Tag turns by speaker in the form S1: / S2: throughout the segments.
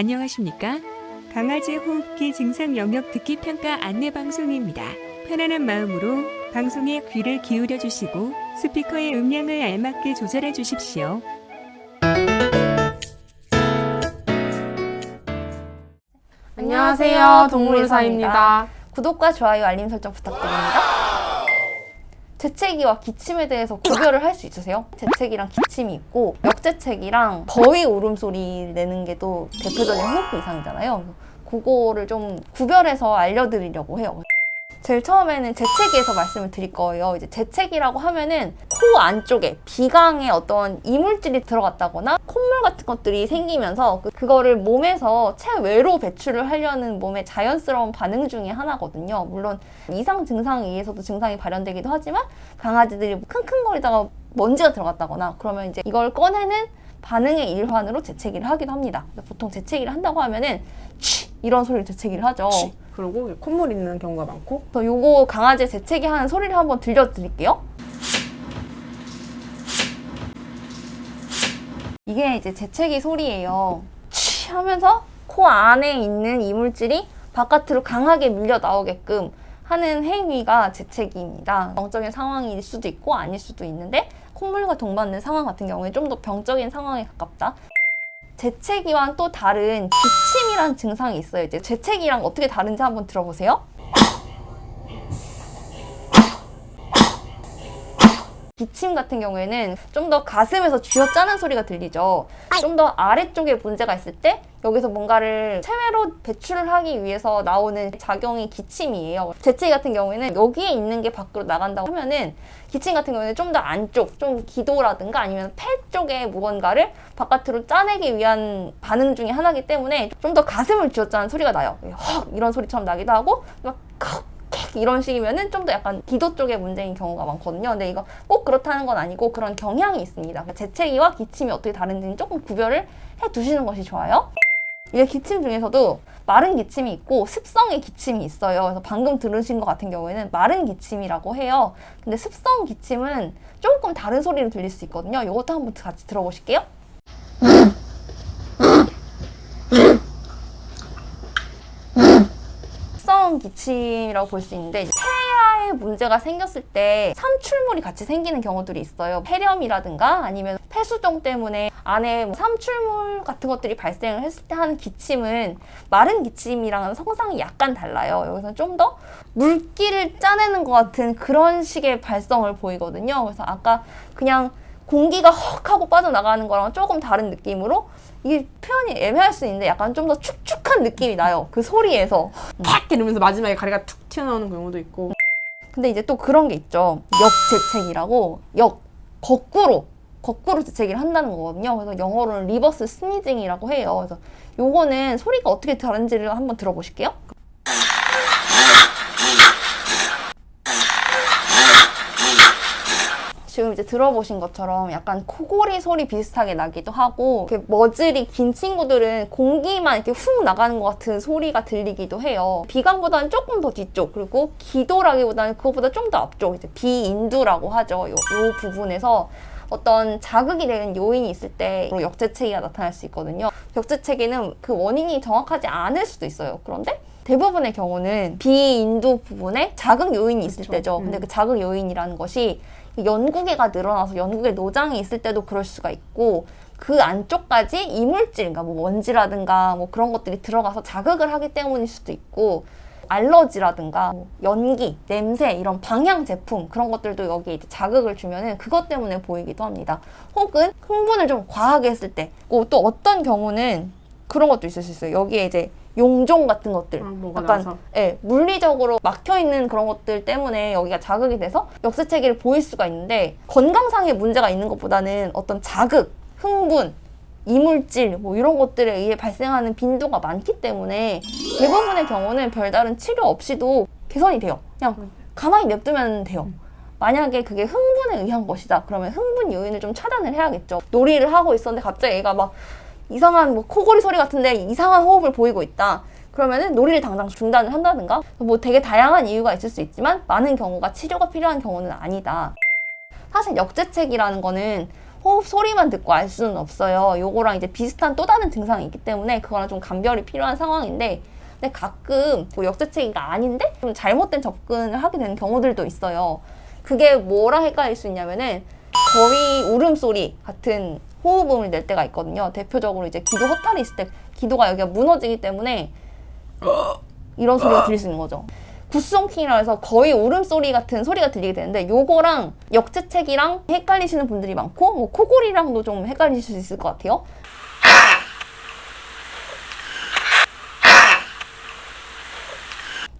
S1: 안녕하십니까? 강아지 호흡기 증상 영역 듣기 평가 안내 방송입니다. 편안한 마음으로 방송에 귀를 기울여 주시고 스피커의 음량을 알맞게 조절해 주십시오.
S2: 안녕하세요. 동물의사입니다.
S3: 구독과 좋아요, 알림 설정 부탁드립니다. 재채기와 기침에 대해서 구별을 할 수 있으세요? 재채기랑 기침이 있고 역재채기랑 거의 울음소리 내는 게 또 대표적인 호흡기 이상이잖아요. 그거를 좀 구별해서 알려드리려고 해요. 제일 처음에는 재채기에서 말씀을 드릴 거예요. 이제 재채기라고 하면은 코 안쪽에 비강에 어떤 이물질이 들어갔다거나 콧물 같은 것들이 생기면서 그- 그거를 몸에서 체외로 배출을 하려는 몸의 자연스러운 반응 중에 하나거든요. 물론 이상 증상에 의해서도 증상이 발현되기도 하지만 강아지들이 킁킁거리다가 먼지가 들어갔다거나 그러면 이제 이걸 꺼내는 반응의 일환으로 재채기를 하기도 합니다. 그래서 보통 재채기를 한다고 하면은 치 이런 소리를 재채기를 하죠.
S2: 그리고 콧물 있는 경우가 많고
S3: 그래서 요거 강아지 재채기 하는 소리를 한번 들려드릴게요. 이게 이제 재채기 소리예요. 치 하면서 코 안에 있는 이물질이 바깥으로 강하게 밀려 나오게끔 하는 행위가 재채기입니다. 병적인 상황일 수도 있고 아닐 수도 있는데 콧물과 동반된 상황 같은 경우에 좀 더 병적인 상황에 가깝다. 재채기와는 또 다른 기침이란 증상이 있어요. 이제 재채기랑 어떻게 다른지 한번 들어보세요. 기침 같은 경우에는 좀 더 가슴에서 쥐어짜는 소리가 들리죠. 좀 더 아래쪽에 문제가 있을 때 여기서 뭔가를 체외로 배출을 하기 위해서 나오는 작용이 기침이에요. 재채기 같은 경우에는 여기에 있는 게 밖으로 나간다고 하면은 기침 같은 경우에는 좀 더 안쪽, 좀 기도라든가 아니면 폐 쪽에 무언가를 바깥으로 짜내기 위한 반응 중에 하나이기 때문에 좀 더 가슴을 쥐어짜는 소리가 나요. 헉 이런 소리처럼 나기도 하고 막 컥, 킥 이런 식이면은 좀 더 약간 기도 쪽의 문제인 경우가 많거든요. 근데 이거 꼭 그렇다는 건 아니고 그런 경향이 있습니다. 그러니까 재채기와 기침이 어떻게 다른지는 조금 구별을 해 두시는 것이 좋아요. 이게 기침 중에서도 마른 기침이 있고 습성의 기침이 있어요. 그래서 방금 들으신 것 같은 경우에는 마른 기침이라고 해요. 근데 습성 기침은 조금 다른 소리를 들릴 수 있거든요. 이것도 한번 같이 들어보실게요. 습성 기침이라고 볼 수 있는데 폐하에 문제가 생겼을 때 삼출물이 같이 생기는 경우들이 있어요. 폐렴이라든가 아니면 폐수종 때문에 안에 뭐 삼출물 같은 것들이 발생을 했을 때 하는 기침은 마른 기침이랑은 성상이 약간 달라요. 여기서는 좀 더 물기를 짜내는 것 같은 그런 식의 발성을 보이거든요. 그래서 아까 그냥 공기가 헉 하고 빠져나가는 거랑 조금 다른 느낌으로 이게 표현이 애매할 수 있는데 약간 좀 더 축축한 느낌이 나요. 그 소리에서.
S2: 팍 이러면서 마지막에 가리가 툭 튀어나오는 경우도 있고
S3: 근데 이제 또 그런 게 있죠. 역재채기라고 역 거꾸로 거꾸로 재채기를 한다는 거거든요. 그래서 영어로는 리버스 스니징이라고 해요. 그래서 요거는 소리가 어떻게 다른지를 한번 들어보실게요. 지금 이제 들어보신 것처럼 약간 코골이 소리 비슷하게 나기도 하고 이렇게 머즐이 긴 친구들은 공기만 이렇게 훅 나가는 것 같은 소리가 들리기도 해요. 비강보다는 조금 더 뒤쪽 그리고 기도라기보다는 그것보다 좀 더 앞쪽 이제 비인두라고 하죠. 요, 요 부분에서 어떤 자극이 되는 요인이 있을 때 역재채기가 나타날 수 있거든요. 역재채기는 그 원인이 정확하지 않을 수도 있어요. 그런데 대부분의 경우는 비인두 부분에 자극 요인이 있을
S2: 그쵸.
S3: 때죠. 근데
S2: 음.
S3: 그 자극 요인이라는 것이 연구개가 늘어나서 연구개 노장이 있을 때도 그럴 수가 있고 그 안쪽까지 이물질, 그러니까 뭐 먼지라든가 뭐 그런 것들이 들어가서 자극을 하기 때문일 수도 있고 알러지라든가 뭐 연기, 냄새 이런 방향 제품 그런 것들도 여기에 이제 자극을 주면은 그것 때문에 보이기도 합니다. 혹은 흥분을 좀 과하게 했을 때, 어, 또 어떤 경우는 그런 것도 있을 수 있어요. 여기에 이제 용종 같은 것들,
S2: 아, 뭐가
S3: 약간
S2: 나서
S3: 예, 물리적으로 막혀 있는 그런 것들 때문에 여기가 자극이 돼서 역세체기를 보일 수가 있는데 건강상의 문제가 있는 것보다는 어떤 자극, 흥분, 이물질 뭐 이런 것들에 의해 발생하는 빈도가 많기 때문에 대부분의 경우는 별다른 치료 없이도 개선이 돼요. 그냥 가만히 냅두면 돼요. 만약에 그게 흥분에 의한 것이다. 그러면 흥분 요인을 좀 차단을 해야겠죠. 놀이를 하고 있었는데 갑자기 얘가 막 이상한 뭐 코골이 소리 같은데 이상한 호흡을 보이고 있다. 그러면은 놀이를 당장 중단을 한다든가 뭐 되게 다양한 이유가 있을 수 있지만 많은 경우가 치료가 필요한 경우는 아니다. 사실 역재책이라는 거는 호흡 소리만 듣고 알 수는 없어요. 요거랑 이제 비슷한 또 다른 증상이 있기 때문에 그거랑 좀 감별이 필요한 상황인데 근데 가끔 뭐 역대체기가 아닌데 좀 잘못된 접근을 하게 되는 경우들도 있어요. 그게 뭐랑 헷갈릴 수 있냐면은 거의 울음소리 같은 호흡음을 낼 때가 있거든요. 대표적으로 이제 기도 허탈이 있을 때 기도가 여기가 무너지기 때문에 이런 소리가 들릴 수 있는 거죠. 굿송킹이라 해서 거의 울음소리 같은 소리가 들리게 되는데 요거랑 역재채기랑 헷갈리시는 분들이 많고 뭐 코골이랑도 좀 헷갈리실 수 있을 것 같아요.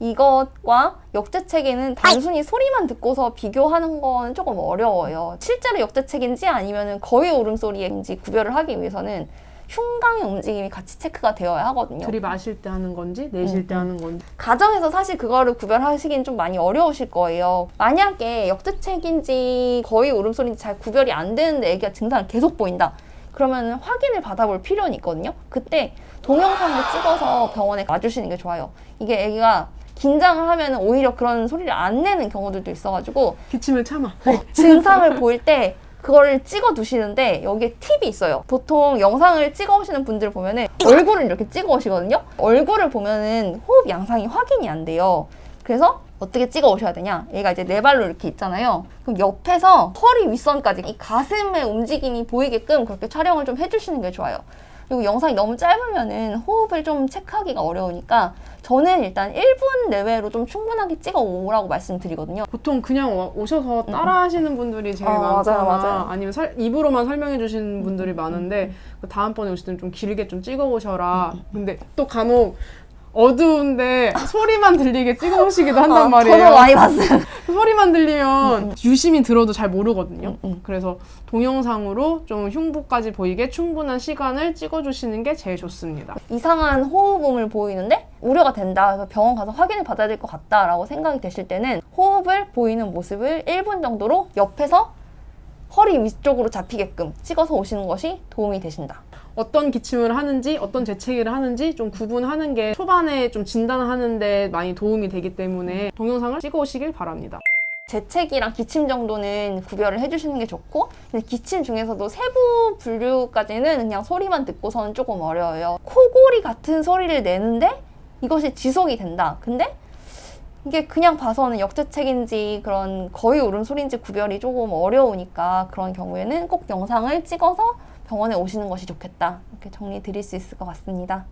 S3: 이것과 역재책에는 단순히 소리만 듣고서 비교하는 건 조금 어려워요. 실제로 역재책인지 아니면 거의 울음소리인지 구별을 하기 위해서는 흉강의 움직임이 같이 체크가 되어야 하거든요.
S2: 들이마실 때 하는 건지 내쉴 때
S3: 음,
S2: 하는 건지
S3: 가정에서 사실 그거를 구별하시긴 좀 많이 어려우실 거예요. 만약에 역대책인지 거의 울음소리인지 잘 구별이 안 되는데 애기가 증상을 계속 보인다. 그러면 확인을 받아볼 필요는 있거든요. 그때 동영상을 찍어서 병원에 와주시는 게 좋아요. 이게 애기가 긴장을 하면 오히려 그런 소리를 안 내는 경우들도 있어가지고
S2: 기침을 참아.
S3: 증상을 보일 때 그거를 찍어 두시는데 여기에 팁이 있어요. 보통 영상을 찍어 오시는 분들 보면은 얼굴을 이렇게 찍어 오시거든요. 얼굴을 보면은 호흡 양상이 확인이 안 돼요. 그래서 어떻게 찍어 오셔야 되냐? 얘가 이제 네 발로 이렇게 있잖아요. 그럼 옆에서 허리 윗선까지 이 가슴의 움직임이 보이게끔 그렇게 촬영을 좀 해주시는 게 좋아요. 그리고 영상이 너무 짧으면은 호흡을 좀 체크하기가 어려우니까 저는 일단 1분 내외로 좀 충분하게 찍어 오라고 말씀드리거든요.
S2: 보통 그냥 와- 오셔서 따라 하시는 분들이 제일
S3: 어, 맞아요,
S2: 많거나
S3: 맞아요.
S2: 아니면 설- 입으로만 설명해 주시는 분들이 많은데 그 다음번에 오실 때는 좀 길게 좀 찍어 오셔라. 근데 또 간혹 어두운데 소리만 들리게 찍어 오시기도 한단
S3: 아,
S2: 말이에요.
S3: 저도 많이 봤어요.
S2: 소리만 들리면 유심히 들어도 잘 모르거든요.
S3: 음, 음.
S2: 그래서 동영상으로 좀 흉부까지 보이게 충분한 시간을 찍어주시는 게 제일 좋습니다.
S3: 이상한 호흡음을 보이는데 우려가 된다. 그래서 병원 가서 확인을 받아야 될 것 같다라고 생각이 되실 때는 호흡을 보이는 모습을 1분 정도로 옆에서 허리 위쪽으로 잡히게끔 찍어서 오시는 것이 도움이 되신다.
S2: 어떤 기침을 하는지 어떤 재채기를 하는지 좀 구분하는 게 초반에 좀 진단하는데 많이 도움이 되기 때문에 동영상을 찍어 오시길 바랍니다.
S3: 재채기랑 기침 정도는 구별을 해주시는 게 좋고 근데 기침 중에서도 세부 분류까지는 그냥 소리만 듣고서는 조금 어려워요. 코골이 같은 소리를 내는데 이것이 지속이 된다. 근데 이게 그냥 봐서는 역재책인지 그런 거의 울음소리인지 구별이 조금 어려우니까 그런 경우에는 꼭 영상을 찍어서 병원에 오시는 것이 좋겠다. 이렇게 정리 드릴 수 있을 것 같습니다.